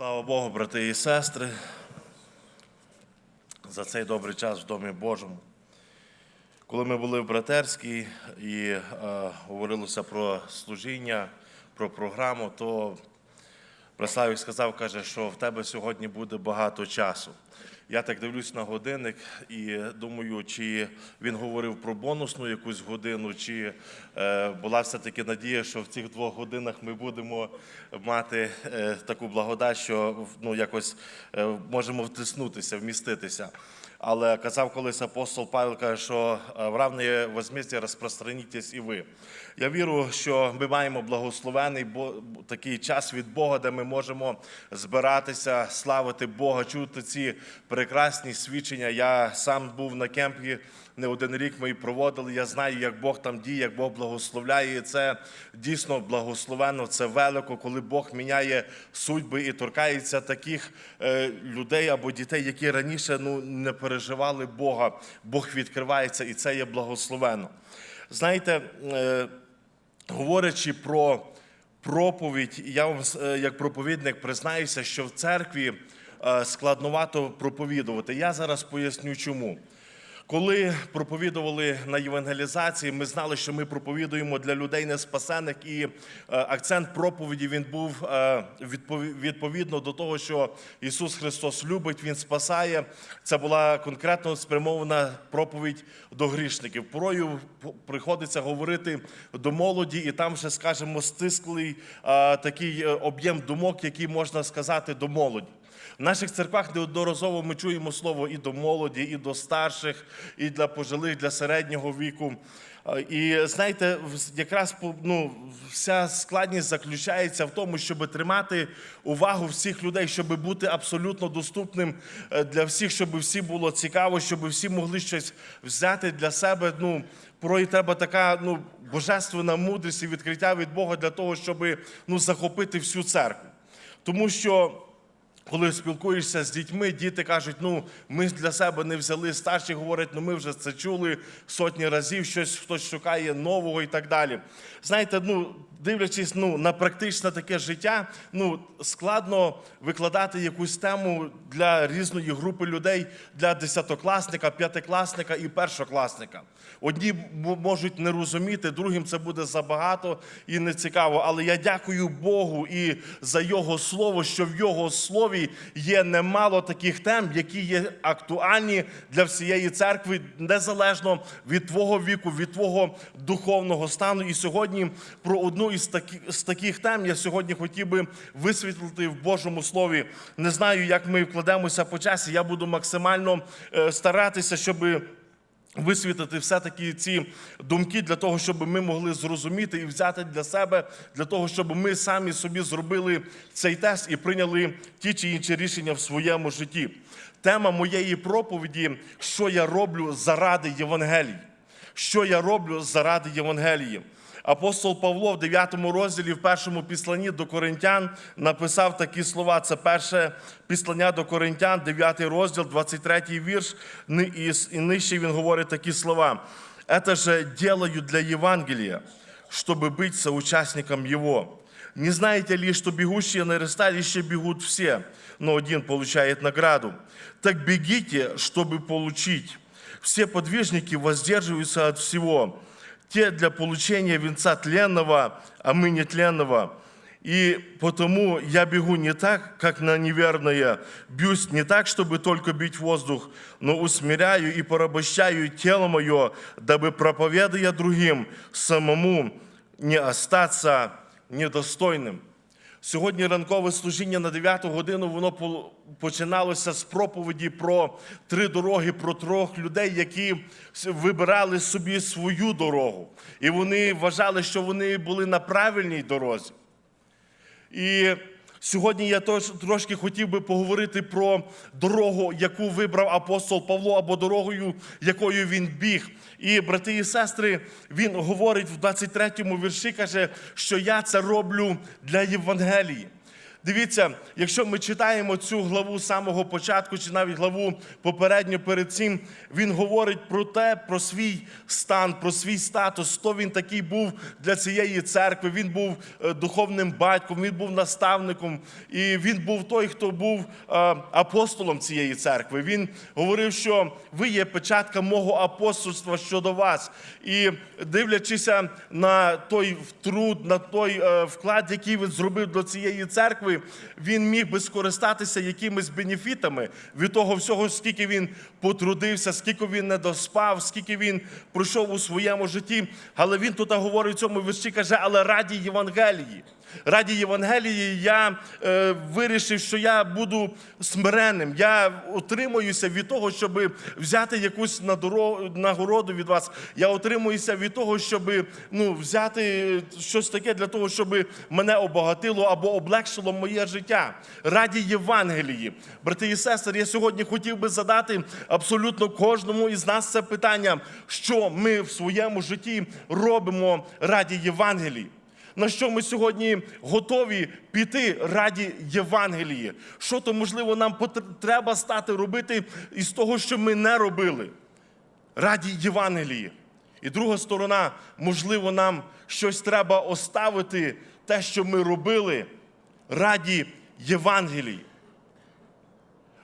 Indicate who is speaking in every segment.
Speaker 1: Слава Богу, брати і сестри, за цей добрий час в Домі Божому. Коли ми були в братерській і е, говорилося про служіння, про програму, то Преславік сказав, каже, що в тебе сьогодні буде багато часу. Я так дивлюсь на годинник і думаю, чи він говорив про бонусну якусь годину, чи е, була все-таки надія, що в цих двох годинах ми будемо мати е, таку благодать, що ну, якось е, можемо втиснутися, вміститися. Але казав колись апостол Павел, каже, що е, в равне возмісті розпространітесь і ви. Я вірю, що ми маємо благословений бо- такий час від Бога, де ми можемо збиратися, славити Бога, чути ці прекрасні свідчення. Я сам був на кемпі не один рік. Ми і проводили. Я знаю, як Бог там діє, як Бог благословляє. І це дійсно благословенно, це велико, коли Бог міняє судьби і торкається таких е, людей або дітей, які раніше ну, не переживали Бога. Бог відкривається, і це є благословенно. Знаєте, е, говорячи про проповідь, я вам е, як проповідник признаюся, що в церкві складновато проповідувати. Я зараз поясню чому. Коли проповідували на євангелізації, ми знали, що ми проповідуємо для людей неспасених, і е, акцент проповіді він був е, відповідно до того, що Ісус Христос любить, Він спасає. Це була конкретно спрямована проповідь до грішників. Порою приходиться говорити до молоді, і там вже, скажімо, стислий е, такий об'єм думок, який можна сказати до молоді. В наших церквах неодноразово ми чуємо слово і до молоді, і до старших, і для пожилих, для середнього віку. І знаєте, якраз ну, вся складність заключається в тому, щоб тримати увагу всіх людей, щоб бути абсолютно доступним е, для всіх, щоб всі було цікаво, щоб всі могли щось взяти для себе. Ну, порой треба така ну, божественна мудрість і відкриття від Бога для того, щоб ну, захопити всю церкву. Тому що коли спілкуєшся з дітьми, діти кажуть, ну ми для себе не взяли. Старші говорять, ну ми вже це чули сотні разів, щось хтось шукає нового і так далі. Знаєте, ну дивлячись ну, на практичне таке життя, ну складно викладати якусь тему для різної групи людей, для десятикласника, п'ятикласника і першокласника. Одні можуть не розуміти, другим це буде забагато і не цікаво. Але я дякую Богу і за Його слово, що в Його слові є немало таких тем, які є актуальні для всієї церкви, незалежно від твого віку, від твого духовного стану. І сьогодні про одну із таких, з таких тем я сьогодні хотів би висвітлити в Божому слові. Не знаю, як ми вкладемося по часі. Я буду максимально е, старатися, щоби. Висвітити все-таки ці думки для того, щоб ми могли зрозуміти і взяти для себе, для того, щоб ми самі собі зробили цей тест і прийняли ті чи інші рішення в своєму житті. Тема моєї проповіді, що я роблю заради Євангелії. Що я роблю заради Євангелії Апостол Павло в 9 розділі, в першому післанні до Коринтян написав такі слова. Це перше післання до Коринтян, 9 розділ, 23 вірш. Ни- І с- і нижче він говорить такі слова. «Это же делаю для Євангелія, чтобы быть соучастником его. Не знаете ли, что бегущие на ресталище бегут все, но один получает награду? Так бегите, чтобы получить. Все подвижники воздерживаются от всего. Те для получения венца тленного, а мы нетленного. И потому я бегу не так, как на неверное, бьюсь не так, чтобы только бить воздух, но усмиряю и порабощаю тело мое, дабы, проповедуя другим, самому не остаться недостойним. Сьогодні ранкове служіння на 9 годину воно починалося з проповіді про три дороги, про трьох людей, які вибирали собі свою дорогу. І вони вважали, що вони були на правильній дорозі. І сьогодні я трошки хотів би поговорити про дорогу, яку вибрав апостол Павло, або дорогою, якою він біг. І, брати і сестри, він говорить в 23-му вірші, каже, що я це роблю для Євангелії. Дивіться, якщо ми читаємо цю главу з самого початку, чи навіть главу попередньо перед цим, він говорить про те, про свій стан, про свій статус, хто він такий був для цієї церкви. Він був е, духовним батьком, він був наставником, і він був той, хто був е, апостолом цієї церкви. Він говорив, що ви є печатка мого апостольства щодо вас. І дивлячися на той труд, на той е, вклад, який він зробив до цієї церкви, він міг би скористатися якимись бенефітами від того всього, скільки він потрудився, скільки він не доспав, скільки він пройшов у своєму житті. Але він тут говорить в цьому вірші, каже, але раді Євангелії. Раді Євангелії я е, вирішив, що я буду смиренним. Я отримуюся від того, щоб взяти якусь нагороду від вас. Я отримуюся від того, щоб ну, взяти щось таке для того, щоб мене обагатило або облегшило моє життя. Раді Євангелії. Брати і сестри, я сьогодні хотів би задати абсолютно кожному із нас це питання, що ми в своєму житті робимо раді Євангелії. На що ми сьогодні готові піти раді Євангелії? Що то, можливо, нам треба стати робити із того, що ми не робили? Раді Євангелії. І друга сторона, можливо, нам щось треба оставити, те, що ми робили, раді Євангелії.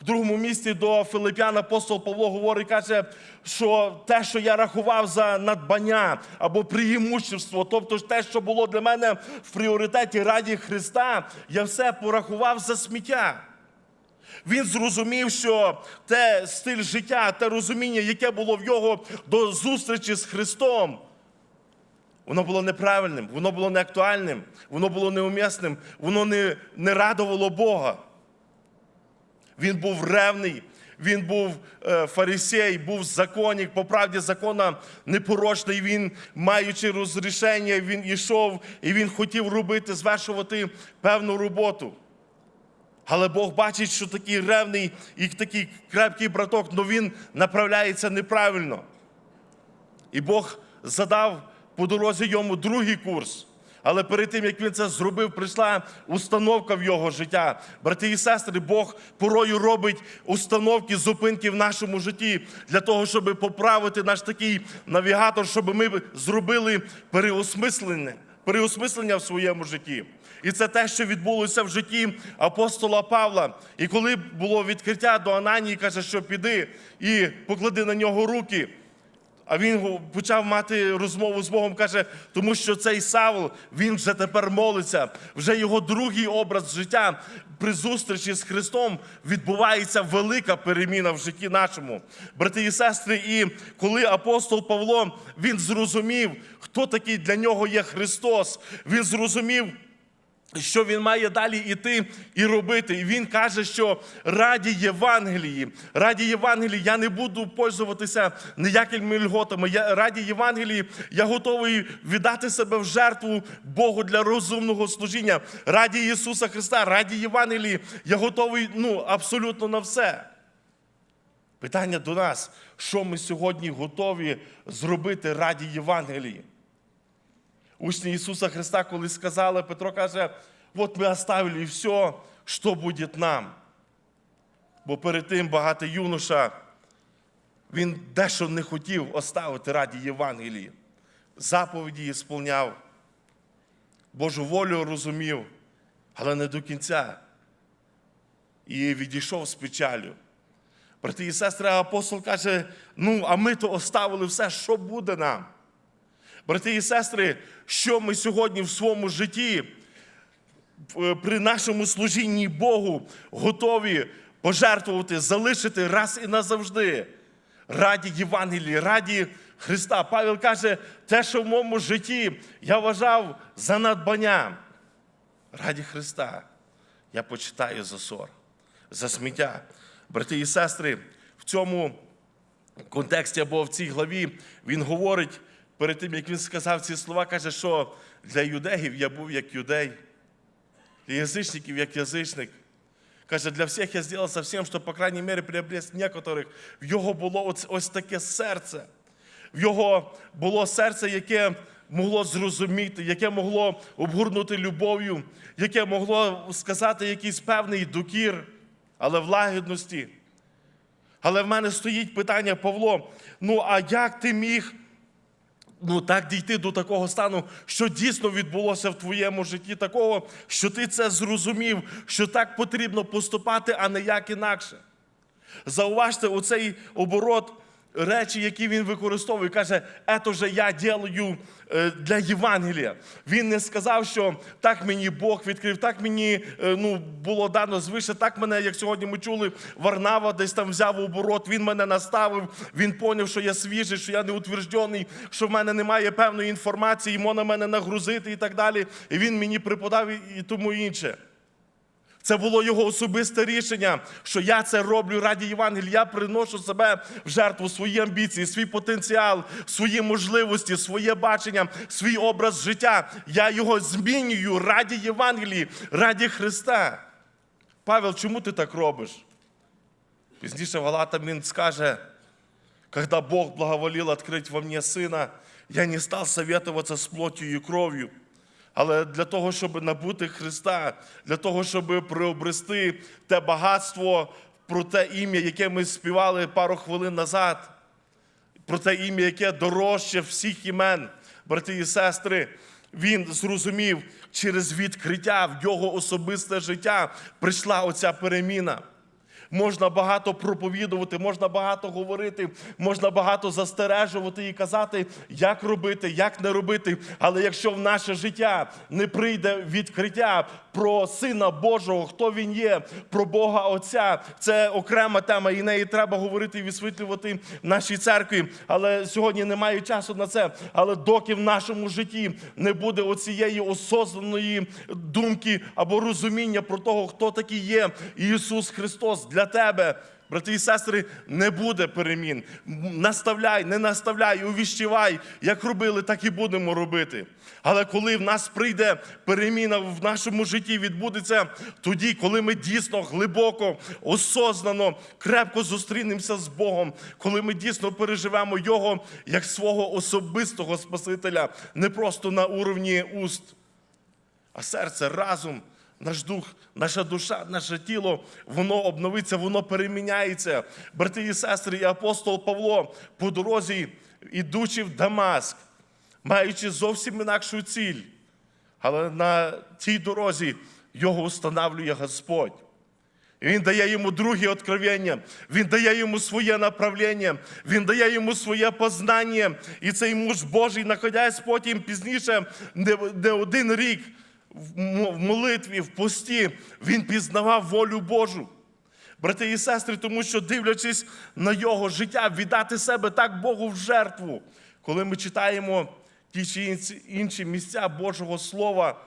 Speaker 1: В другому місці до Филип'ян апостол Павло говорить, каже, що те, що я рахував за надбання або преимущество, тобто те, що було для мене в пріоритеті раді Христа, я все порахував за сміття. Він зрозумів, що те стиль життя, те розуміння, яке було в його до зустрічі з Христом, воно було неправильним, воно було неактуальним, воно було неумісним, воно не, не радувало Бога. Він був ревний, він був е, фарисей, був законник, по правді закона непорочний. Він, маючи розрішення, він ішов і він хотів робити, звершувати певну роботу. Але Бог бачить, що такий ревний і такий крепкий браток, але він направляється неправильно. І Бог задав по дорозі йому другий курс. Але перед тим, як він це зробив, прийшла установка в його життя. Брати і сестри, Бог порою робить установки, зупинки в нашому житті для того, щоб поправити наш такий навігатор, щоб ми зробили переосмислення, переосмислення в своєму житті. І це те, що відбулося в житті апостола Павла. І коли було відкриття до Ананії, каже, що піди і поклади на нього руки. А він почав мати розмову з Богом, каже, тому що цей Савл, він вже тепер молиться. Вже його другий образ життя при зустрічі з Христом відбувається велика переміна в житті нашому. Брати і сестри, і коли апостол Павло він зрозумів, хто такий для нього є Христос, він зрозумів. Що він має далі йти і робити. І він каже, що раді Євангелії, раді Євангелії я не буду пользуватися ніякими льготами. Я, раді Євангелії я готовий віддати себе в жертву Богу для розумного служіння. Раді Ісуса Христа, раді Євангелії я готовий ну, абсолютно на все. Питання до нас, що ми сьогодні готові зробити раді Євангелії? Учні Ісуса Христа, коли сказали, Петро каже, от ми оставили все, що буде нам. Бо перед тим багатий юноша, він дещо не хотів оставити раді Євангелії. Заповіді сповняв, Божу волю розумів, але не до кінця. І відійшов з печалю. Брати і сестри, апостол каже: ну, а ми то оставили все, що буде нам. Брати і сестри, що ми сьогодні в своєму житті е, при нашому служінні Богу готові пожертвувати, залишити раз і назавжди раді Євангелії, раді Христа. Павел каже, те, що в моєму житті я вважав за надбання. Раді Христа я почитаю за сор, за сміття. Брати і сестри, в цьому контексті або в цій главі він говорить, перед тим, як він сказав ці слова, каже, що для юдеїв я був як юдей, для язичників як язичник. Каже, для всіх я зробив совсем, щоб, по крайній мірі, приобрести некоторих. В його було ось, ось таке серце. В його було серце, яке могло зрозуміти, яке могло обгорнути любов'ю, яке могло сказати якийсь певний докір, але в лагідності. Але в мене стоїть питання, Павло, ну а як ти міг ну, так дійти до такого стану, що дійсно відбулося в твоєму житті, такого, що ти це зрозумів, що так потрібно поступати, а не як інакше? Зауважте оцей оборот речі, які він використовує. Каже, «Ето же я ділаю е, для Євангелія. Він не сказав, що так мені Бог відкрив, так мені е, ну, було дано звише, так мене, як сьогодні ми чули, Варнава десь там взяв оборот, він мене наставив, він поняв, що я свіжий, що я не утверджений, що в мене немає певної інформації, можна мене нагрузити і так далі. І він мені преподав і тому інше. Це було його особисте рішення, що я це роблю раді Євангелія. Я приношу себе в жертву свої амбіції, свій потенціал, свої можливості, своє бачення, свій образ життя. Я його змінюю раді Євангелії, раді Христа. Павел, чому ти так робиш? Пізніше Галатам він скаже, когда Бог благоволил открыть во мне Сына, я не стал советоваться с плотью и кровью. Але для того, щоб набути Христа, для того, щоб приобрести те багатство про те ім'я, яке ми співали пару хвилин назад, про те ім'я, яке дорожче всіх імен, брати і сестри, він зрозумів, через відкриття в його особисте життя прийшла оця переміна. Можна багато проповідувати, можна багато говорити, можна багато застережувати і казати, як робити, як не робити. Але якщо в наше життя не прийде відкриття про Сина Божого, хто він є, про Бога Отця, це окрема тема, і неї треба говорити і висвітлювати в нашій церкві. Але сьогодні немає часу на це. Але доки в нашому житті не буде оцієї осознаної думки або розуміння про того, хто такий є Ісус Христос для тебе. Брати і сестри, не буде перемін. Наставляй, не наставляй, увіщівай, як робили, так і будемо робити. Але коли в нас прийде переміна в нашому житті, відбудеться тоді, коли ми дійсно глибоко, осознано, крепко зустрінемося з Богом, коли ми дійсно переживемо Його як свого особистого Спасителя, не просто на уровні уст, а серце разом наш дух, наша душа, наше тіло, воно обновиться, воно переміняється. Брати і сестри, і апостол Павло по дорозі, ідучи в Дамаск, маючи зовсім інакшу ціль, але на цій дорозі його встановлює Господь. Він дає йому друге откровення, він дає йому своє направлення, він дає йому своє познання. І цей муж Божий, знаходясь потім пізніше, не один рік в молитві, в пості, він пізнавав волю Божу. Брати і сестри, тому що дивлячись на його життя, віддати себе так Богу в жертву, коли ми читаємо ті чи інші- місця Божого Слова,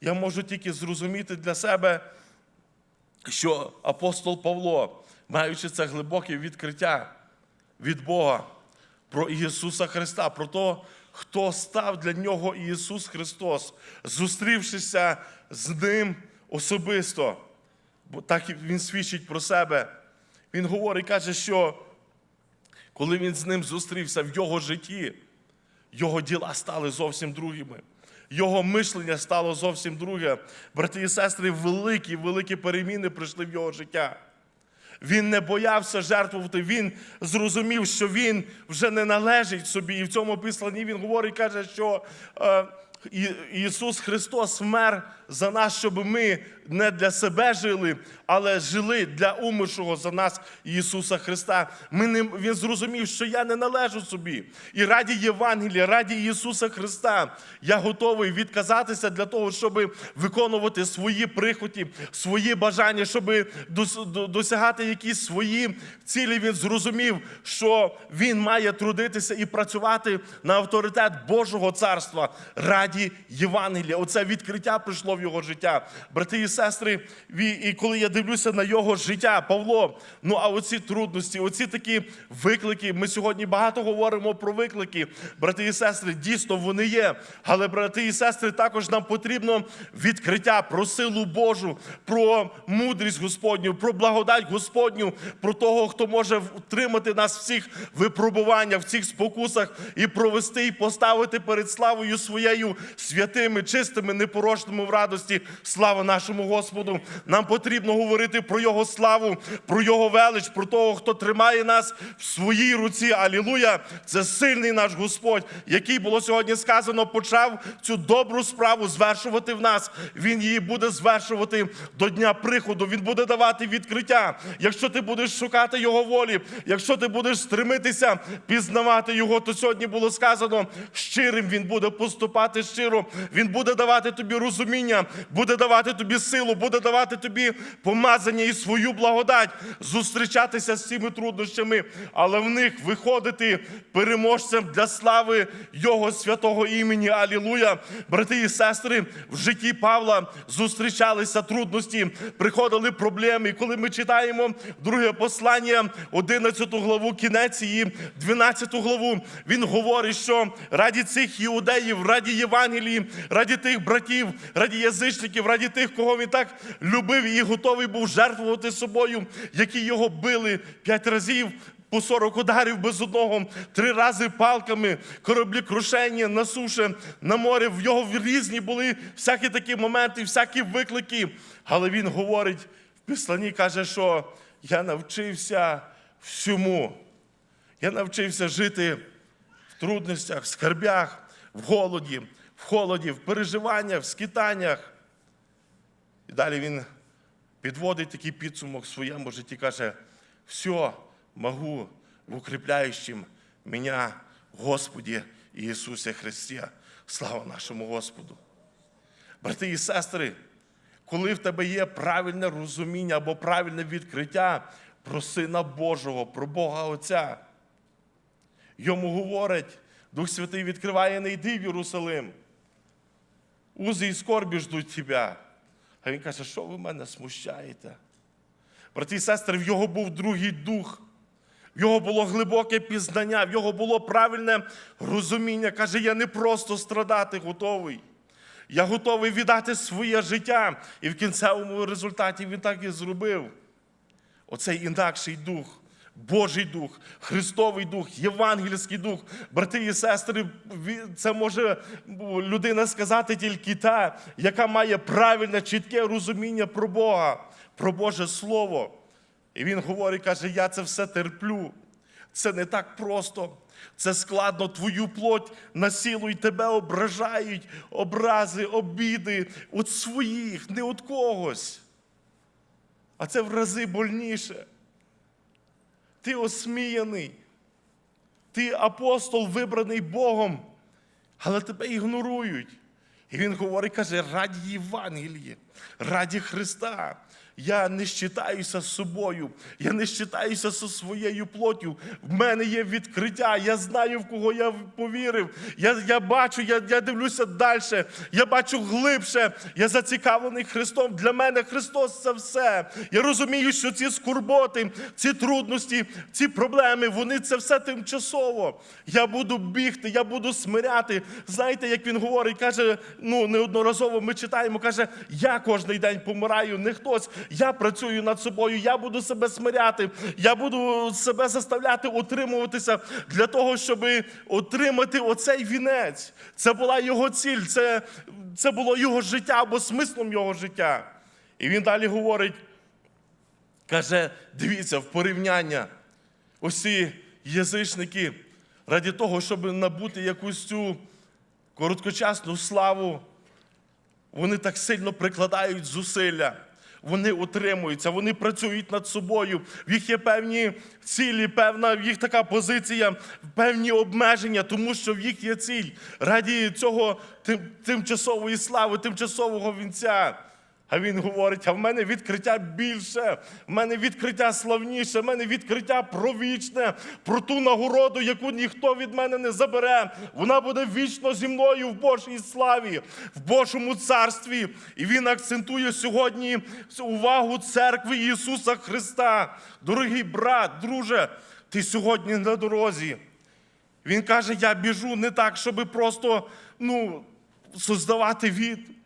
Speaker 1: я можу тільки зрозуміти для себе, що апостол Павло, маючи це глибоке відкриття від Бога про Ісуса Христа, про те, хто став для нього Ісус Христос, зустрівшися з Ним особисто, бо так Він свідчить про себе. Він говорить, каже, що коли він з ним зустрівся в його житті, його діла стали зовсім другими. Його мишлення стало зовсім друге. Брати і сестри, великі, великі переміни прийшли в його життя. Він не боявся жертвувати, він зрозумів, що він вже не належить собі. І в цьому писанні він говорить, каже, що е, Ісус Христос вмер за нас, щоб ми не для себе жили, але жили для умершого за нас Ісуса Христа. Ми не, він зрозумів, що я не належу собі. І раді Євангелія, раді Ісуса Христа, я готовий відказатися для того, щоб виконувати свої прихоті, свої бажання, щоб досягати якісь свої цілі. Він зрозумів, що він має трудитися і працювати на авторитет Божого царства раді Євангелія. Оце відкриття прийшло в його життя. Брати і сестри, і коли я дивлюся на його життя, Павло, ну а оці трудності, оці такі виклики. Ми сьогодні багато говоримо про виклики. Брати і сестри, дійсно вони є. Але, брати і сестри, також нам потрібно відкриття про силу Божу, про мудрість Господню, про благодать Господню, про того, хто може втримати нас в цих випробуваннях, в цих спокусах і провести і поставити перед славою своєю святими, чистими, непорочними в радості. Слава нашому Господу! Нам потрібно говорити про Його славу, про Його велич, про того, хто тримає нас в своїй руці. Алілуя! Це сильний наш Господь, який було сьогодні сказано, почав цю добру справу звершувати в нас. Він її буде звершувати до дня приходу. Він буде давати відкриття. Якщо ти будеш шукати Його волі, якщо ти будеш стремитися пізнавати Його, то сьогодні було сказано, щирим він буде поступати щиро. Він буде давати тобі розуміння, буде давати тобі силу, буде давати тобі помазання і свою благодать, зустрічатися з цими труднощами, але в них виходити переможцем для слави Його святого імені. Алілуя! Брати і сестри, в житті Павла зустрічалися трудності, приходили проблеми. І коли ми читаємо друге послання, 11 главу, кінець її, 12 главу, він говорить, що раді цих іудеїв, раді Євангелії, раді тих братів, раді язичників, раді тих, кого він так любив і готовий був жертвувати собою, які його били п'ять разів. По 40 ударів без одного, три рази палками, кораблі крушення на суші, на морі. В його різні були всякі такі моменти, всякі виклики. Але він говорить в післанні, каже, що я навчився всьому. Я навчився жити в трудностях, в скарбях, в голоді, в холоді, в переживаннях, в скитаннях. І далі він підводить такий підсумок в своєму житті, каже: все могу в укріпляючим мене Господі Ісусі Христі. Слава нашому Господу. Брати і сестри, коли в тебе є правильне розуміння або правильне відкриття про Сина Божого, про Бога Отця, йому говорить, Дух Святий відкриває, не йди в Єрусалим. Узи і скорбі ждуть тебе. А він каже, що ви мене смущаєте? Брати і сестри, в його був другий дух. В його було глибоке пізнання, в його було правильне розуміння. Каже, я не просто страдати готовий. Я готовий віддати своє життя. І в кінцевому результаті він так і зробив. Оцей інакший дух, Божий дух, Христовий дух, Євангельський дух, брати і сестри, це може людина сказати тільки та, яка має правильне, чітке розуміння про Бога, про Боже Слово. І він говорить, каже, я це все терплю. Це не так просто. Це складно твою плоть на силу і тебе ображають, образи, обіди від своїх, не від когось. А це в рази больніше. Ти осміяний. Ти апостол, вибраний Богом, але тебе ігнорують. І він говорить, каже, раді Євангелії, раді Христа. Я не щитаюся з собою, я не щитаюся зі своєю плоттю. В мене є відкриття, я знаю, в кого я повірив. Я, я бачу, я, я дивлюся далі, я бачу глибше, я зацікавлений Христом. Для мене Христос це все. Я розумію, що ці скорботи, ці трудності, ці проблеми, вони це все тимчасово. Я буду бігти, я буду смиряти. Знаєте, як він говорить, каже, ну неодноразово ми читаємо, каже, я кожний день помираю, не хтось. Я працюю над собою, я буду себе смиряти, я буду себе заставляти утримуватися для того, щоб отримати оцей вінець. Це була його ціль, це, це було його життя або смислом його життя. І він далі говорить, каже: дивіться, в порівняння, усі язичники, раді того, щоб набути якусь цю короткочасну славу, вони так сильно прикладають зусилля. Вони утримуються, вони працюють над собою. В їх є певні цілі, певна в їх така позиція, певні обмеження, тому що в їх є ціль раді цього тим, тимчасової слави, тимчасового вінця. А він говорить: а в мене відкриття більше, в мене відкриття славніше, в мене відкриття про вічне, про ту нагороду, яку ніхто від мене не забере. Вона буде вічно зі мною в Божій славі, в Божому царстві. І він акцентує сьогодні увагу церкви Ісуса Христа. Дорогий брат, друже, ти сьогодні на дорозі. Він каже: я біжу не так, щоб просто ну, создавати від.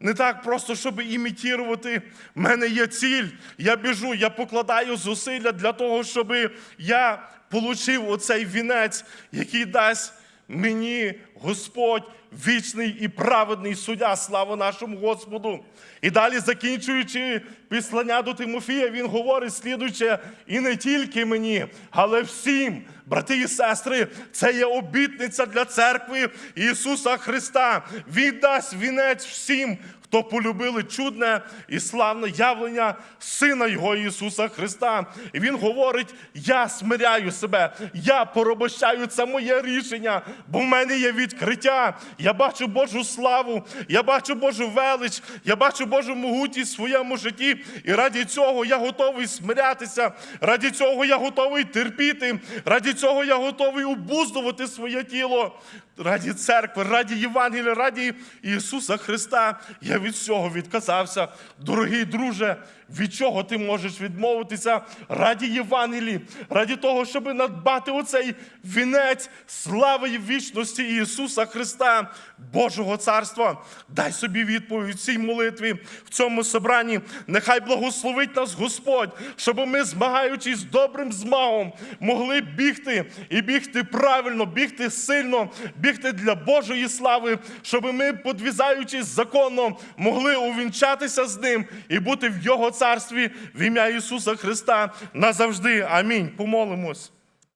Speaker 1: Не так просто, щоб імітувати. В мене є ціль. Я біжу, я покладаю зусилля для того, щоб я отримав оцей вінець, який дасть мені Господь вічний і праведний суддя. Слава нашому Господу. І далі, закінчуючи післання до Тимофія, він говорить слідуюче, і не тільки мені, але всім, брати і сестри, це є обітниця для церкви Ісуса Христа. Він дасть вінець всім, хто полюбили чудне і славне явлення Сина Його Ісуса Христа. І Він говорить: я смиряю себе, я порабощаю це моє рішення, бо в мене є відкриття. Я бачу Божу славу, я бачу Божу велич, я бачу Божу могутність в своєму житті. І раді цього я готовий смирятися, раді цього я готовий терпіти, раді цього я готовий обуздувати своє тіло. Раді церкви, раді Євангелія, раді Ісуса Христа. Я від всього відказався. Дорогий друже, від чого ти можеш відмовитися раді Євангелії, раді того, щоб надбати оцей вінець слави і вічності Ісуса Христа, Божого Царства. Дай собі відповідь в цій молитві, в цьому собранні. Нехай благословить нас Господь, щоб ми, змагаючись добрим змагом, могли бігти і бігти правильно, бігти сильно, бігти для Божої слави, щоб ми, подвізаючись законно, могли увінчатися з ним і бути в Його царстві в ім'я Ісуса Христа назавжди. Амінь. Помолимось.